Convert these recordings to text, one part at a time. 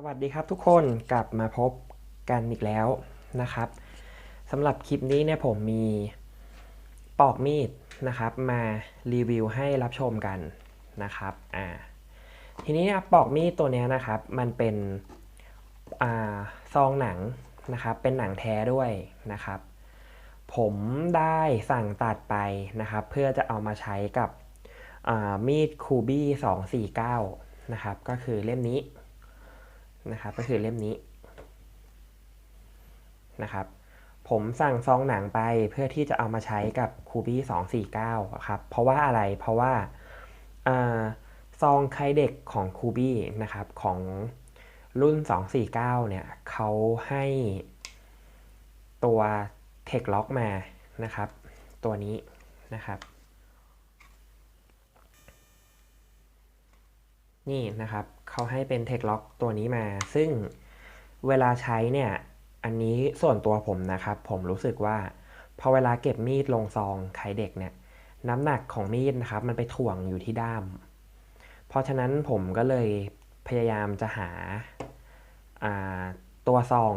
สวัสดีครับทุกคนกลับมาพบกันอีกแล้วนะครับสำหรับคลิปนี้เนี่ยผมมีปอกมีดนะครับ มารีวิวให้รับชมกันนะครับอ่าทีนี้เนี่ยปอกมีดตัวเนี้ยนะครับ มันเป็นอ่าซองหนังนะครับ เป็นหนังแท้ด้วยนะครับ ผมได้สั่งตัดไปนะครับ เพื่อจะเอามาใช้กับอ่ามีดคูบี้249นะครับก็คือเล่มนี้ นะครับก็คือเล่มนี้นะครับผมสั่งซองหนังไปเพื่อที่จะเอามาใช้กับคูบี้249ครับเพราะว่าอะไรเพราะว่าซองไคเด็กของคูบี้นะครับของรุ่น 249 เนี่ยเขาให้ตัวเทคล็อกมานะครับ ตัวนี้นะครับ นี่นะครับ เขาให้เป็นเทคล็อกตัวนี้มา ซึ่งเวลาใช้เนี่ย อันนี้ส่วนตัวผมนะครับ ผมรู้สึกว่า พอเวลาเก็บมีดลงซองไขเด็กเนี่ย น้ำหนักของมีดนะครับ มันไปถ่วงอยู่ที่ด้าม เพราะฉะนั้นผมก็เลยพยายามจะหาตัวซอง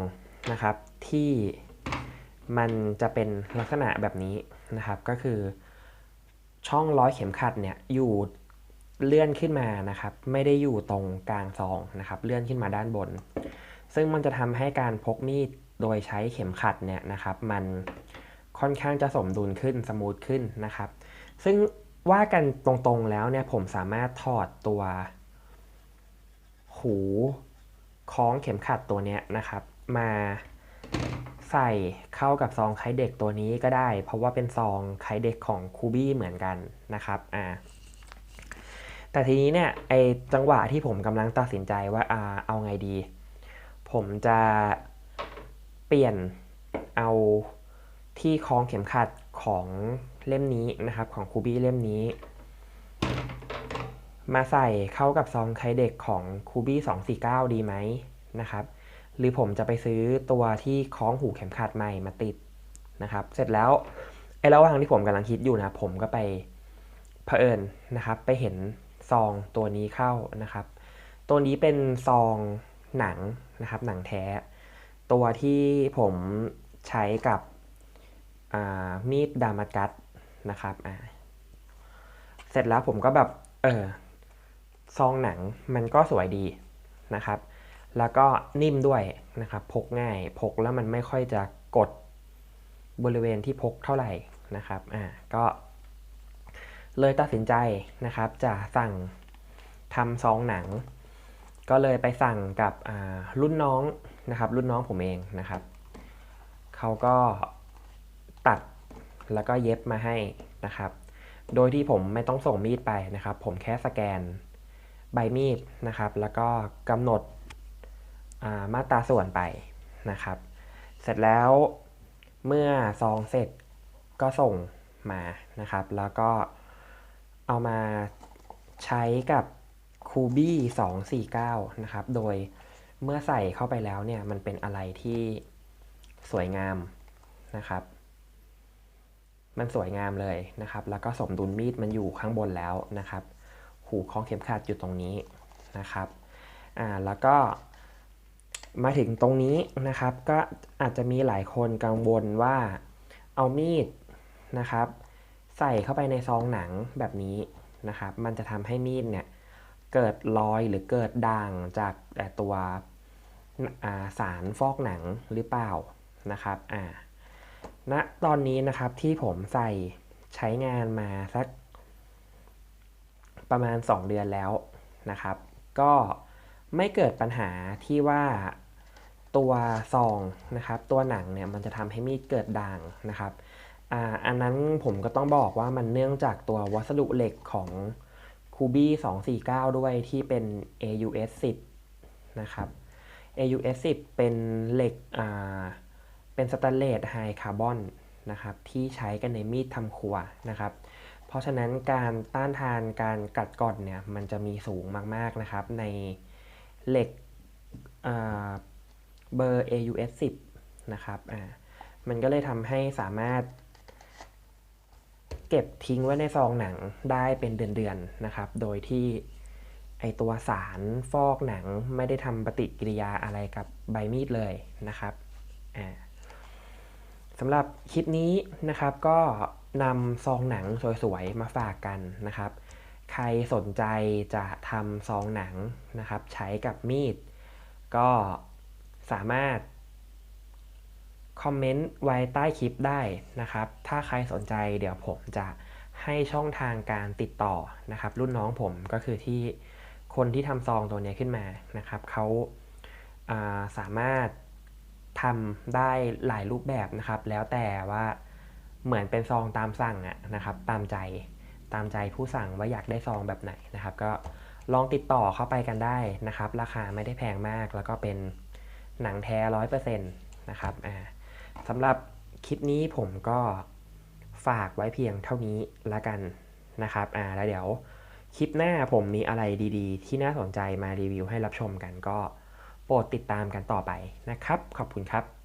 นะครับ ที่มันจะเป็นลักษณะแบบนี้นะครับ ก็คือช่องร้อยเข็มขัดเนี่ยอยู่ เลื่อนขึ้นมานะครับ ไม่ได้อยู่ตรงกลางซองนะครับ เลื่อนขึ้นมาด้านบน ซึ่งมันจะทำให้การพกมีดโดยใช้เข็มขัดเนี่ยนะครับ มันค่อนข้างจะสมดุลขึ้นสมูทขึ้นนะครับ ซึ่งว่ากันตรงๆแล้วเนี่ยผมสามารถถอดตัว หูคล้องเข็มขัดตัวเนี้ยนะครับ มาใส่เข้ากับซองไคเด็กตัวนี้ก็ได้ เพราะว่าเป็นซองไคเด็กของคูบี้เหมือนกันนะครับ อ่า แต่ทีนี้เนี่ยไอจังหวะที่ผมกำลังตัดสินใจว่าอ่าเอาไงดี ผมจะเปลี่ยนเอาที่คล้องเข็มขัดของเล่มนี้นะครับ ของคูบี้เล่มนี้ มาใส่เข้ากับซองไคเด็กของคูบี้249 ดีไหมนะครับ หรือผมจะไปซื้อตัวที่คล้องหูเข็มขัดใหม่มาติดนะครับ เสร็จแล้วไอ้ระหว่างที่ผมกำลังคิดอยู่นะ ผมก็ไปเผอิญนะครับ ไปเห็น ซองตัวนี้เข้านะครับ ตัวนี้เป็นซองหนังนะครับ หนังแท้ ตัวที่ผมใช้กับมีดดามากัสนะครับเสร็จแล้วผมก็แบบเออซองหนังมันก็สวยดีนะครับ แล้วก็นิ่มด้วยนะครับ พกง่าย พกแล้วมันไม่ค่อยจะกดบริเวณที่พกเท่าไหร่นะครับ อ่า ก็ เลยตัดสินใจนะครับ จะสั่งทำซองหนัง ก็เลยไปสั่งกับรุ่นน้องนะครับ รุ่นน้องผมเองนะครับ เขาก็ตัดแล้วก็เย็บมาให้นะครับ โดยที่ผมไม่ต้องส่งมีดไปนะครับ ผมแค่สแกนใบมีดนะครับ แล้วก็กำหนดมาตราส่วนไปนะครับ เสร็จแล้วเมื่อซองเสร็จก็ส่งมานะครับ แล้วก็ เอามาใช้กับคูบี้249 นะครับ โดยเมื่อใส่เข้าไปแล้วเนี่ย มันเป็นอะไรที่สวยงามนะครับ มันสวยงามเลยนะครับ แล้วก็สมดุลมีดมันอยู่ข้างบนแล้วนะครับ หูคล้องเข็มขัดอยู่ตรงนี้นะครับ อ่า แล้วก็มาถึงตรงนี้นะครับ ก็อาจจะมีหลายคนกังวลว่าเอามีดนะครับ ใส่เข้าไปในซองหนังแบบนี้นะครับ มันจะทำให้มีดเนี่ยเกิดรอยหรือเกิดด่างจากตัวสารฟอกหนังหรือเปล่านะครับอ่าณตอนนี้นะครับที่ผมใส่ใช้งานมาสักประมาณ 2 เดือนแล้วนะครับ ก็ไม่เกิดปัญหาที่ว่าตัวซองนะครับ ตัวหนังเนี่ยมันจะทำให้มีดเกิดด่างนะครับ อันนั้นผมก็ต้องบอกว่ามันเนื่องจากตัววัสดุเหล็กของคูบี้249 ด้วยที่เป็น AUS 10นะครับ AUS 10เป็นเหล็กอ่าเป็นสแตนเลสไฮคาร์บอนนะครับที่ใช้กันในมีดทำครัวนะครับ เพราะฉะนั้นการต้านทานการกัดกร่อนเนี่ยมันจะมีสูงมากๆนะครับในเหล็กเบอร์ AUS 10นะครับ อ่า มันก็เลยทำให้สามารถ เก็บทิ้งไว้ในซองหนังได้เป็นเดือนๆนะครับ โดยที่ไอตัวสารฟอกหนังไม่ได้ทำปฏิกิริยาอะไรกับใบมีดเลยนะครับสำหรับคลิปนี้นะครับก็นำซองหนังสวยๆมาฝากกันนะครับ ใครสนใจจะทำซองหนังนะครับ ใช้กับมีด ก็สามารถ คอมเมนต์ไว้ใต้คลิปได้นะครับ ถ้าใครสนใจเดี๋ยวผมจะให้ช่องทางการติดต่อนะครับ รุ่นน้องผมก็คือที่คนที่ทำซองตัวนี้ขึ้นมานะครับเขาาสามารถทำได้หลายรูปแบบนะครับ แล้วแต่ว่าเหมือนเป็นซองตามสั่งอะนะครับ ตามใจตามใจผู้สั่งว่าอยากได้ซองแบบไหนนะครับ ก็ลองติดต่อเข้าไปกันได้นะครับ ราคาไม่ได้แพงมากแล้วก็เป็นหนังแท้ร้อยเปอร์เซ็นต์นะครับอ่า สำหรับคลิปนี้ผมก็ฝากไว้เพียงเท่านี้ละกันนะครับ อ่า แล้วเดี๋ยวคลิปหน้าผมมีอะไรดีๆ ที่น่าสนใจมารีวิวให้รับชมกันก็โปรดติดตามกันต่อไปนะครับ ขอบคุณครับ